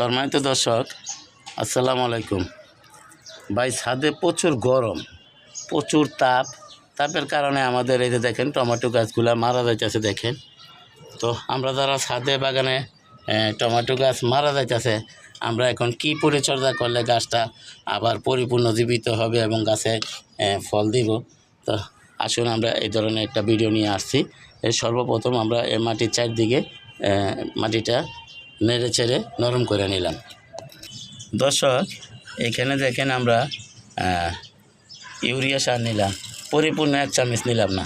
সম্মানিত দর্শক, আসসালামু আলাইকুম। ভাই, ছাদে প্রচুর গরম, প্রচুর তাপ। তাপের কারণে আমাদের এই যে দেখেন, টমেটো গাছগুলো মারা যাইতেছে, দেখেন। তো আমরা যারা ছাদে, বাগানে টমেটো গাছ মারা যাইতেছে, আমরা এখন কি পরিচর্যা করলে গাছটা আবার পরিপূর্ণ জীবিত হবে এবং গাছে ফল দিব? তো আসুন আমরা এই ধরনের একটা ভিডিও নিয়ে আসছি। এই সর্বপ্রথম আমরা এই মাটির চারদিকে মাটিটা নেড়ে চেড়ে নরম করে নিলাম। দর্শক, এখানে দেখেন আমরা ইউরিয়া সার নিলাম। পরিপূর্ণ এক চামচ নিলাম না।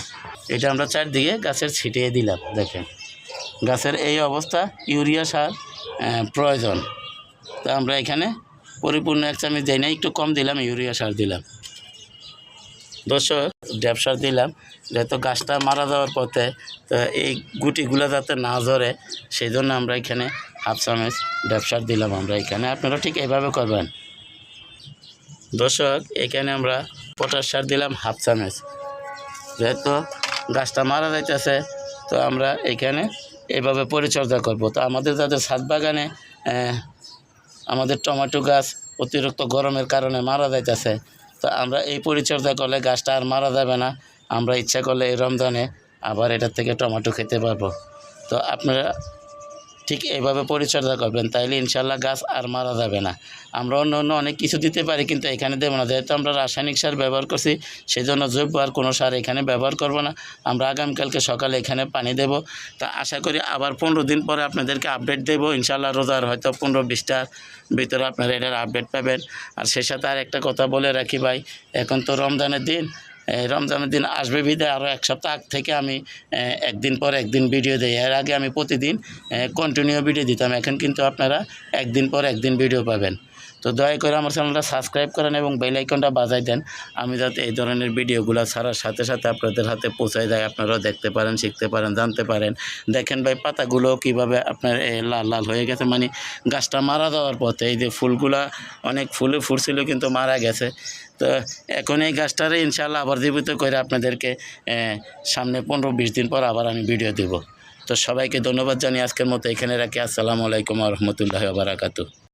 এটা আমরা চারদিকে গাছের ছিটিয়ে দিলাম, দেখেন। গাছের এই অবস্থা, ইউরিয়া সার প্রয়োজন। তো আমরা এখানে পরিপূর্ণ এক চামচ দিই না একটু কম দিলাম, ইউরিয়া সার দিলাম। দর্শক ড্যাপ দিলাম। যেহেতু গাছটা মারা যাওয়ার পথে, তো এই গুটিগুলো যাতে না ঝরে সেই জন্য আমরা এখানে হাফ চামচ ড্যাপসার দিলাম আমরা এখানে। আপনারা ঠিক এইভাবে করবেন। দর্শক, এখানে আমরা পটাশ সার দিলাম হাফ চামচ। যেহেতু গাছটা মারা যাইতেছে, তো আমরা এখানে এইভাবে পরিচর্যা করব। তো আমাদের যাদের ছাদ বাগানে আমাদের টমেটো গাছ অতিরিক্ত গরমের কারণে মারা যাইতেছে তো আমরা এই পরিচর্যা করলে গাছটা আর মারা যাবে না। আমরা ইচ্ছা করলে এই রমজানে আবার এটার থেকে টমেটো খেতে পারব। তো আপনারা ঠিক এইভাবে পরিচর্যা করবেন, তাইলে ইনশাল্লাহ গাছ আর মারা যাবে না। আমরা অন্য অন্য অনেক কিছু দিতে পারি, কিন্তু এখানে দেবো না। যেহেতু আমরা রাসায়নিক সার ব্যবহার করছি সেই জন্য জৈব আর কোনো সার এখানে ব্যবহার করব না। আমরা আগামীকালকে সকালে এখানে পানি দেব। তা আশা করি আবার পনেরো দিন পরে আপনাদেরকে আপডেট দেবো। ইনশাল্লাহ রোজার হয়তো পনেরো বিশটার ভিতরে আপনারা এটার আপডেট পাবেন। আর সে সাথে আর একটা কথা বলে রাখি ভাই, এখন তো রমজানের দিন। রমজানের দিন আসবে বিদে আরও এক সপ্তাহ থেকে আমি একদিন পর একদিন ভিডিও দিই। এর আগে আমি প্রতিদিন কন্টিনিউ ভিডিও দিতাম। এখন কিন্তু আপনারা একদিন পর একদিন ভিডিও পাবেন। তো দয়া করে আমার চ্যানেলটা সাবস্ক্রাইব করেন এবং বেল আইকনটা বাজাই দেন। আমি যাতে এই ধরনের ভিডিওগুলো ছাড়ার সাথে সাথে আপনাদের হাতে পৌঁছায় যায়, আপনারাও দেখতে পারেন, শিখতে পারেন, জানতে পারেন। দেখেন ভাই, পাতাগুলো কীভাবে আপনার লাল লাল হয়ে গেছে মানে গাছটা মারা যাওয়ার পথে এই যে ফুলগুলা অনেক ফুলে ফুটছিল কিন্তু মারা গেছে। তো এখন এই গাছটারে ইনশাল্লাহ আবার জীবিত করে আপনাদেরকে সামনে পনেরো বিশ দিন পর আবার আমি ভিডিও দেব। তো সবাইকে ধন্যবাদ জানিয়ে আজকের মতো এখানে রাখি। আসসালামু আলাইকুম রহমতুল্লাহ বারাকাতু